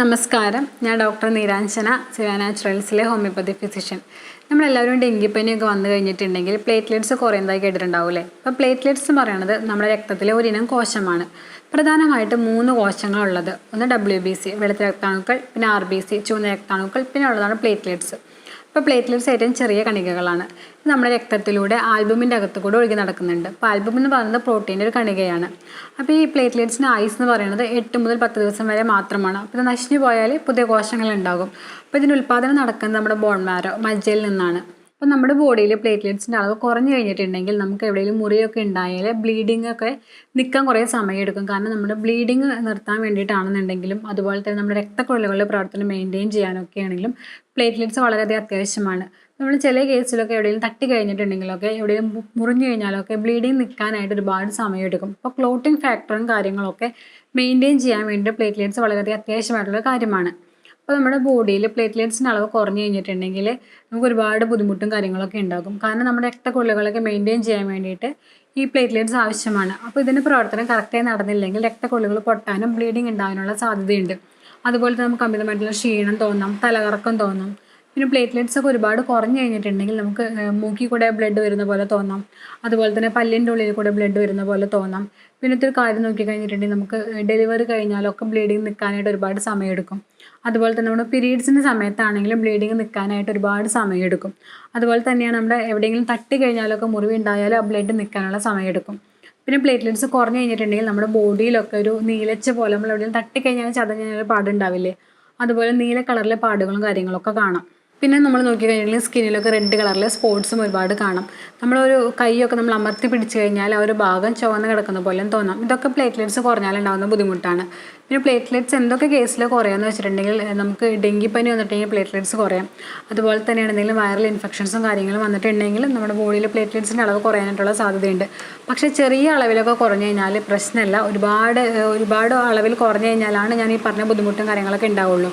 നമസ്കാരം. ഞാൻ ഡോക്ടർ നീരാഞ്ജന ശിവ നാച്ചുറൽസിലെ ഹോമിയോപ്പതി ഫിസിഷ്യൻ. നമ്മളെല്ലാവരും ഡെങ്കിപ്പനിയൊക്കെ വന്നു കഴിഞ്ഞിട്ടുണ്ടെങ്കിൽ പ്ലേറ്റ്ലെറ്റ്സ് കുറയുന്നതായി കേട്ടിട്ടുണ്ടാവില്ലേ? അപ്പോൾ പ്ലേറ്റ്ലെറ്റ്സ് എന്ന് പറയുന്നത് നമ്മുടെ രക്തത്തിലെ ഒരിനം കോശമാണ്. പ്രധാനമായിട്ട് മൂന്ന് കോശങ്ങളുള്ളത് ഒന്ന് ഡബ്ല്യു ബി സി വെളുത്ത രക്താണുക്കൾ പിന്നെ ആർ ബി സി ചുവന്ന രക്താണുക്കൾ പിന്നെ ഉള്ളതാണ് പ്ലേറ്റ്ലെറ്റ്സ്. ഇപ്പോൾ പ്ലേറ്റ്ലെറ്റ്സ് ഏറ്റവും ചെറിയ കണികകളാണ്. ഇത് നമ്മുടെ രക്തത്തിലൂടെ ആൽബുമിന്റെ അകത്ത് കൂടെ ഒഴുകി നടക്കുന്നുണ്ട്. അപ്പോൾ ആൽബം എന്ന് പറയുന്നത് പ്രോട്ടീന്റെ ഒരു കണികയാണ്. അപ്പോൾ ഈ പ്ലേറ്റ്ലെറ്റ്സിന് ആയുസ് എന്ന് പറയുന്നത് എട്ട് മുതൽ പത്ത് ദിവസം വരെ മാത്രമാണ്. അപ്പോൾ ഇത് നശിഞ്ഞു പോയാൽ പുതിയ കോശങ്ങൾ ഉണ്ടാകും. അപ്പോൾ ഇതിന്റെ ഉൽപ്പാദനം നടക്കുന്നത് നമ്മുടെ ബോൺ മാരോ മജ്ജയിൽ നിന്നാണ്. അപ്പോൾ നമ്മുടെ ബോഡിയിൽ പ്ലേറ്റ്ലെറ്റ്സിന്റെ അളവ് കുറഞ്ഞു കഴിഞ്ഞിട്ടുണ്ടെങ്കിൽ നമുക്ക് എവിടെയെങ്കിലും മുറിയൊക്കെ ഉണ്ടായാൽ ബ്ലീഡിംഗ് ഒക്കെ നിൽക്കാൻ കുറേ സമയമെടുക്കും കാരണം നമ്മുടെ ബ്ലീഡിങ് നിർത്താൻ വേണ്ടിയിട്ടാണെന്നുണ്ടെങ്കിലും അതുപോലെ തന്നെ നമ്മുടെ രക്തക്കുഴലുകളുടെ പ്രവർത്തനം മെയിന്റെയിൻ ചെയ്യാനൊക്കെ ആണെങ്കിലും പ്ലേറ്റ്ലെറ്റ്സ് വളരെയധികം അത്യാവശ്യമാണ്. നമ്മൾ ചില കേസിലൊക്കെ എവിടെയെങ്കിലും തട്ടി കഴിഞ്ഞിട്ടുണ്ടെങ്കിലൊക്കെ എവിടെയും മുറിഞ്ഞു കഴിഞ്ഞാലൊക്കെ ബ്ലീഡിങ് നിൽക്കാനായിട്ട് ഒരുപാട് സമയമെടുക്കും അപ്പോൾ ക്ലോട്ടിങ് ഫാക്ടറും കാര്യങ്ങളൊക്കെ മെയിന്റെയിൻ ചെയ്യാൻ വേണ്ടി പ്ലേറ്റ്ലെറ്റ്സ് വളരെയധികം അത്യാവശ്യമായിട്ടുള്ള കാര്യമാണ്. അപ്പോൾ നമ്മുടെ ബോഡിയിൽ പ്ലേറ്റ്ലെറ്റ്സിന്റെ അളവ് കുറഞ്ഞു കഴിഞ്ഞിട്ടുണ്ടെങ്കിൽ നമുക്ക് ഒരുപാട് ബുദ്ധിമുട്ടും കാര്യങ്ങളൊക്കെ ഉണ്ടാകും. കാരണം നമ്മുടെ രക്തക്കൊള്ളുകളൊക്കെ മെയിന്റെയിൻ ചെയ്യാൻ വേണ്ടിയിട്ട് ഈ പ്ലേറ്റ്ലെറ്റ്സ് ആവശ്യമാണ്. അപ്പോൾ ഇതിന്റെ പ്രവർത്തനം കറക്റ്റായി നടന്നില്ലെങ്കിൽ രക്തക്കൊള്ളുകൾ പൊട്ടാനും ബ്ലീഡിങ് ഉണ്ടാകാനുള്ള സാധ്യതയുണ്ട്. അതുപോലെ തന്നെ നമുക്ക് അമിതമായിട്ടുള്ള ക്ഷീണം തോന്നാം തലകറക്കം തോന്നാം പിന്നെ പ്ലേറ്റ്ലെറ്റ്സ് ഒക്കെ ഒരുപാട് കുറഞ്ഞു കഴിഞ്ഞിട്ടുണ്ടെങ്കിൽ നമുക്ക് മൂക്കിൽ കൂടെ ബ്ലഡ് വരുന്ന പോലെ തോന്നാം. അതുപോലെ തന്നെ പല്ലിന്റെ ഉള്ളിൽ കൂടെ ബ്ലഡ് വരുന്ന പോലെ തോന്നാം. പിന്നെ ഒരു കാര്യം നോക്കി കഴിഞ്ഞിട്ടുണ്ടെങ്കിൽ നമുക്ക് ഡെലിവറി കഴിഞ്ഞാലൊക്കെ ബ്ലീഡിങ് നിൽക്കാനായിട്ട് ഒരുപാട് സമയമെടുക്കും. അതുപോലെ തന്നെ നമ്മുടെ പീരീഡ്സിന്റെ സമയത്താണെങ്കിലും ബ്ലീഡിങ് നിൽക്കാനായിട്ട് ഒരുപാട് സമയമെടുക്കും. അതുപോലെ തന്നെയാണ് നമ്മുടെ എവിടെയെങ്കിലും തട്ടി കഴിഞ്ഞാലൊക്കെ മുറിവ് ഉണ്ടായാലും ആ ബ്ലഡ് നിൽക്കാനുള്ള സമയമെടുക്കും. പിന്നെ പ്ലേറ്റ്ലെറ്റ്സ് കുറഞ്ഞു കഴിഞ്ഞിട്ടുണ്ടെങ്കിൽ നമ്മുടെ ബോഡിയിലൊക്കെ ഒരു നീലച്ച പോലെ നമ്മൾ എവിടെയെങ്കിലും തട്ടിക്കഴിഞ്ഞാൽ ചതഞ്ഞ പാടുണ്ടാവില്ലേ? അതുപോലെ നീല കളറിലെ പാടുകളും കാര്യങ്ങളൊക്കെ കാണാം. പിന്നെ നമ്മൾ നോക്കിക്കഴിഞ്ഞാൽ സ്കിന്നിലൊക്കെ റെഡ് കളറിലെ സ്പോട്സും ഒരുപാട് കാണാം. നമ്മളൊരു കൈയൊക്കെ നമ്മൾ അമർത്തി പിടിച്ചു കഴിഞ്ഞാൽ ആ ഒരു ഭാഗം ചുവന്ന് കിടക്കുന്ന പോലെ തോന്നാം. ഇതൊക്കെ പ്ലേറ്റ്ലെറ്റ്സ് കുറഞ്ഞാലുണ്ടാകുന്ന ബുദ്ധിമുട്ടാണ്. പിന്നെ പ്ലേറ്റ്ലെറ്റ്സ് എന്തൊക്കെ കേസിൽ കുറയാമെന്ന് വെച്ചിട്ടുണ്ടെങ്കിൽ നമുക്ക് ഡെങ്കിപ്പനി വന്നിട്ടുണ്ടെങ്കിൽ പ്ലേറ്റ്ലെറ്റ്സ് കുറയാം. അതുപോലെ തന്നെയാണ് എന്തെങ്കിലും വൈറൽ ഇൻഫെക്ഷൻസും കാര്യങ്ങളും വന്നിട്ടുണ്ടെങ്കിൽ നമ്മുടെ ബോഡിയിൽ പ്ലേറ്റ്ലെറ്റ്സിന്റെ അളവ് കുറയാനായിട്ടുള്ള സാധ്യതയുണ്ട്. പക്ഷേ ചെറിയ അളവിലൊക്കെ കുറഞ്ഞു കഴിഞ്ഞാൽ പ്രശ്നമല്ല. ഒരുപാട് ഒരുപാട് അളവിൽ കുറഞ്ഞു കഴിഞ്ഞാലാണ് ഞാൻ ഈ പറഞ്ഞ ബുദ്ധിമുട്ടും കാര്യങ്ങളൊക്കെ ഉണ്ടാവുള്ളൂ.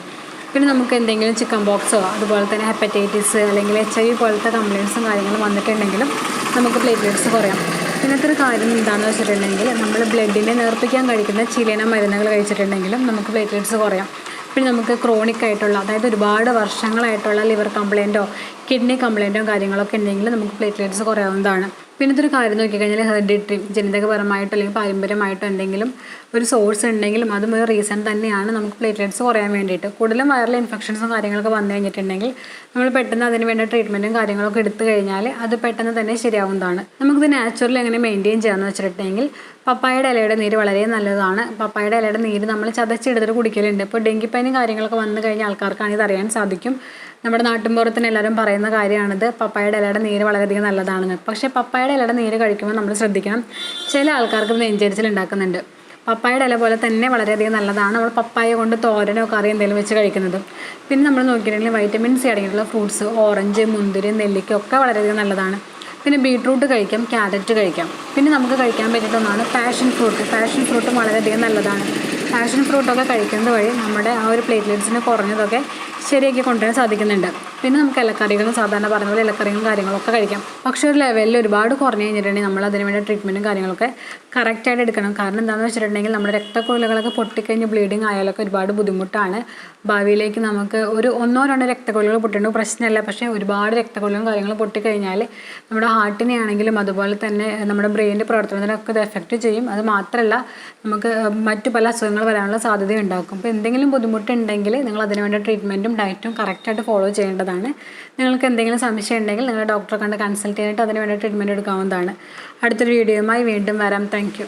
പിന്നെ നമുക്ക് എന്തെങ്കിലും ചിക്കൻ ബോക്സോ അതുപോലെ തന്നെ ഹെപ്പറ്റൈറ്റിസ് അല്ലെങ്കിൽ എച്ച് ഐ വി പോലത്തെ കംപ്ലയിൻസും കാര്യങ്ങളും വന്നിട്ടുണ്ടെങ്കിലും നമുക്ക് പ്ലേറ്റ്ലെറ്റ്സ് കുറയാം. പിന്നത്തെ ഒരു കാര്യം എന്താണെന്ന് വെച്ചിട്ടുണ്ടെങ്കിൽ നമ്മൾ ബ്ലഡിനെ നേർപ്പിക്കാൻ കഴിക്കുന്ന ചിലന മരുന്നുകൾ കഴിച്ചിട്ടുണ്ടെങ്കിലും നമുക്ക് പ്ലേറ്റ്ലെറ്റ്സ് കുറയാം. പിന്നെ നമുക്ക് ക്രോണിക് ആയിട്ടുള്ള അതായത് ഒരുപാട് വർഷങ്ങളായിട്ടുള്ള ലിവർ കംപ്ലയിന്റോ കിഡ്നി കംപ്ലയിന്റോ കാര്യങ്ങളൊക്കെ ഉണ്ടെങ്കിൽ നമുക്ക് പ്ലേറ്റ്ലെറ്റ്സ് കുറയാവുന്നതാണ്. പിന്നത്തെ ഇതൊരു കാര്യം നോക്കിക്കഴിഞ്ഞാൽ ഹെറിഡിറ്ററി ജനിതകപരമായിട്ടോ അല്ലെങ്കിൽ പാരമ്പര്യമായിട്ടോ എന്തെങ്കിലും ഒരു സോഴ്സ് ഉണ്ടെങ്കിലും അതും ഒരു റീസൺ തന്നെയാണ് നമുക്ക് പ്ലേറ്റ്ലെറ്റ്സ് കുറയാൻ വേണ്ടിയിട്ട്. കൂടുതലും വൈറൽ ഇൻഫെക്ഷൻസും കാര്യങ്ങളൊക്കെ വന്നു കഴിഞ്ഞിട്ടുണ്ടെങ്കിൽ നമ്മൾ പെട്ടെന്ന് അതിന് വേണ്ട ട്രീറ്റ്മെന്റും കാര്യങ്ങളൊക്കെ എടുത്തു കഴിഞ്ഞാൽ അത് പെട്ടെന്ന് തന്നെ ശരിയാവുന്നതാണ്. നമുക്കിത് നാച്ചുറൽ എങ്ങനെ മെയിന്റെയിൻ ചെയ്യാമെന്ന് വെച്ചിട്ടുണ്ടെങ്കിൽ പപ്പായയുടെ ഇലയുടെ നീര് വളരെ നല്ലതാണ്. പപ്പായയുടെ ഇലയുടെ നീര് നമ്മൾ ചതച്ചെടുത്തിട്ട് കുടിക്കലുണ്ട്. ഇപ്പോൾ ഡെങ്കിപ്പനി കാര്യങ്ങളൊക്കെ വന്നു കഴിഞ്ഞ ആൾക്കാർക്കാണ് ഇത് അറിയാൻ സാധിക്കും. നമ്മുടെ നാട്ടിൻപുറത്തിന് എല്ലാവരും പറയുന്ന കാര്യമാണിത്. പപ്പായയുടെ ഇലയുടെ നീര് വളരെയധികം നല്ലതാണെന്ന്. പക്ഷേ പപ്പായയുടെ ഇലയുടെ നീര് കഴിക്കുമ്പോൾ നമ്മൾ ശ്രദ്ധിക്കണം. ചില ആൾക്കാർക്ക് നെഞ്ചരിച്ചിൽ ഉണ്ടാക്കുന്നുണ്ട്. പപ്പായയുടെ ഇല പോലെ തന്നെ വളരെയധികം നല്ലതാണ് നമ്മൾ പപ്പായ കൊണ്ട് തോരനോ കറി എന്തെങ്കിലും വെച്ച് കഴിക്കുന്നത്. പിന്നെ നമ്മൾ നോക്കിയിട്ടുണ്ടെങ്കിൽ വൈറ്റമിൻ സി അടങ്ങിയിട്ടുള്ള ഫ്രൂട്ട്സ് ഓറഞ്ച് മുന്തിരി നെല്ലിക്ക ഒക്കെ വളരെയധികം നല്ലതാണ്. പിന്നെ ബീട്രൂട്ട് കഴിക്കാം ക്യാരറ്റ് കഴിക്കാം. പിന്നെ നമുക്ക് കഴിക്കാൻ പറ്റുന്ന ഒന്നാണ് പാഷൻ ഫ്രൂട്ട്. പാഷൻ ഫ്രൂട്ടും വളരെയധികം നല്ലതാണ്. പാഷൻ ഫ്രൂട്ടൊക്കെ കഴിക്കുന്നത് വഴി നമ്മുടെ ആ ഒരു പ്ലേറ്റ്ലെറ്റ്സിന് കുറഞ്ഞതൊക്കെ ശരിയാക്കി കൊണ്ടുവരാൻ സാധിക്കുന്നുണ്ട്. പിന്നെ നമുക്ക് ഇലക്കറികളും സാധാരണ പറഞ്ഞ പോലെ ഇലക്കറികളും കാര്യങ്ങളൊക്കെ കഴിക്കാം. പക്ഷേ ഒരു ലെവലിൽ ഒരുപാട് കുറഞ്ഞു കഴിഞ്ഞിട്ടുണ്ടെങ്കിൽ നമ്മൾ അതിന് വേണ്ട ട്രീറ്റ്മെന്റും കാര്യങ്ങളൊക്കെ കറക്റ്റായിട്ട് എടുക്കണം. കാരണം എന്താണെന്ന് വെച്ചിട്ടുണ്ടെങ്കിൽ നമ്മുടെ രക്തക്കൊഴലുകളൊക്കെ പൊട്ടിക്കഴിഞ്ഞ് ബ്ലീഡിങ് ആയാലൊക്കെ ഒരുപാട് ബുദ്ധിമുട്ടാണ്. ഭാവിയിലേക്ക് നമുക്ക് ഒരു ഒന്നോ രണ്ടോ രക്തക്കൊഴലുകൾ പൊട്ടേണ്ട പ്രശ്നമല്ല. പക്ഷേ ഒരുപാട് രക്തക്കൊള്ളുകളും കാര്യങ്ങളും പൊട്ടിക്കഴിഞ്ഞാൽ നമ്മുടെ ഹാർട്ടിനെ ആണെങ്കിലും അതുപോലെ തന്നെ നമ്മുടെ ബ്രെയിനിന്റെ പ്രവർത്തനത്തിനൊക്കെ ഇത് എഫക്റ്റ് ചെയ്യും. അത് മാത്രമല്ല നമുക്ക് മറ്റു പല അസുഖങ്ങൾ വരാനുള്ള സാധ്യത ഉണ്ടാക്കും അപ്പോൾ എന്തെങ്കിലും ബുദ്ധിമുട്ടുണ്ടെങ്കിൽ നിങ്ങൾ അതിന് വേണ്ട ട്രീറ്റ്മെന്റും ഡയറ്റും കറക്റ്റായിട്ട് ഫോളോ ചെയ്യേണ്ടതാണ്. നിങ്ങൾക്ക് എന്തെങ്കിലും സംശയം ഉണ്ടെങ്കിൽ നിങ്ങൾ ഡോക്ടറെ കണ്ട് കൺസൾട്ട് ചെയ്തിട്ട് അതിന് വേണ്ടി ട്രീറ്റ്മെന്റ് എടുക്കാവുന്നതാണ്. അടുത്തൊരു വീഡിയോയുമായി വീണ്ടും വരാം. താങ്ക്